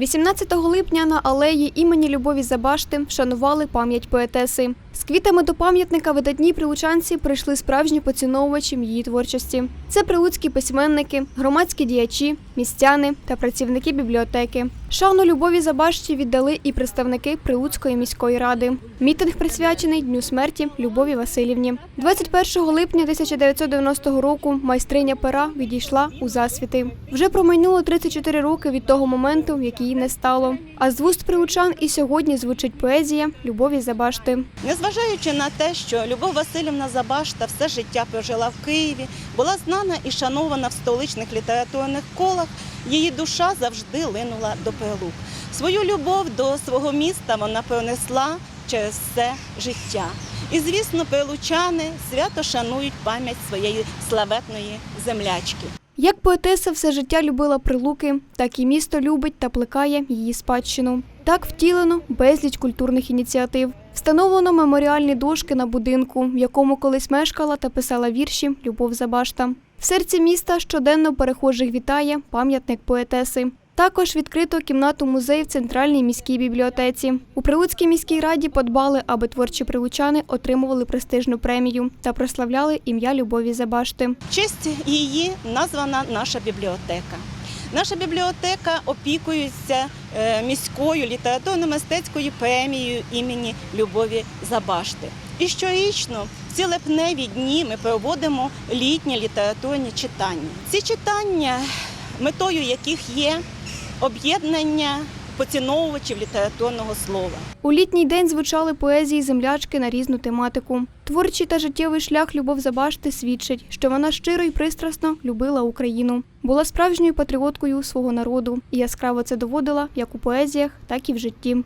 18 липня на алеї імені Любові Забашти вшанували пам'ять поетеси. З квітами до пам'ятника видатні прилучанці прийшли справжні поціновувачі її творчості. Це прилуцькі письменники, громадські діячі, містяни та працівники бібліотеки. Шану Любові Забашті віддали і представники Прилуцької міської ради. Мітинг присвячений Дню смерті Любові Васильівні. 21 липня 1990 року майстриня пера відійшла у засвіти. Вже промайнуло 34 роки від того моменту, якій її не стало. А з вуст прилучан і сьогодні звучить поезія Любові Забашти. Незважаючи на те, що Любов Васильівна Забашта все життя прожила в Києві, була знана і шанована в столичних літературних колах, її душа завжди линула до Прилук. Свою любов до свого міста вона пронесла через все життя. І, звісно, прилучани свято шанують пам'ять своєї славетної землячки. Як поетеса все життя любила прилуки, так і місто любить та плекає її спадщину. Так втілено безліч культурних ініціатив. Встановлено меморіальні дошки на будинку, в якому колись мешкала та писала вірші Любов Забашта. В серці міста щоденно перехожих вітає пам'ятник поетеси. Також відкрито кімнату музей в центральній міській бібліотеці. У Прилуцькій міській раді подбали, аби творчі прилучани отримували престижну премію та прославляли ім'я Любові Забашти. Честь її названа наша бібліотека. Наша бібліотека опікується е, міською літературно-мистецькою премією імені Любові Забашти. І щорічно в ці липневі дні ми проводимо літні літературні читання. Ці читання, метою яких є об'єднання поціновувачів літературного слова. У літній день звучали поезії землячки на різну тематику. Творчий та життєвий шлях Любов Забашти свідчить, що вона щиро і пристрасно любила Україну, була справжньою патріоткою свого народу і яскраво це доводила як у поезіях, так і в житті.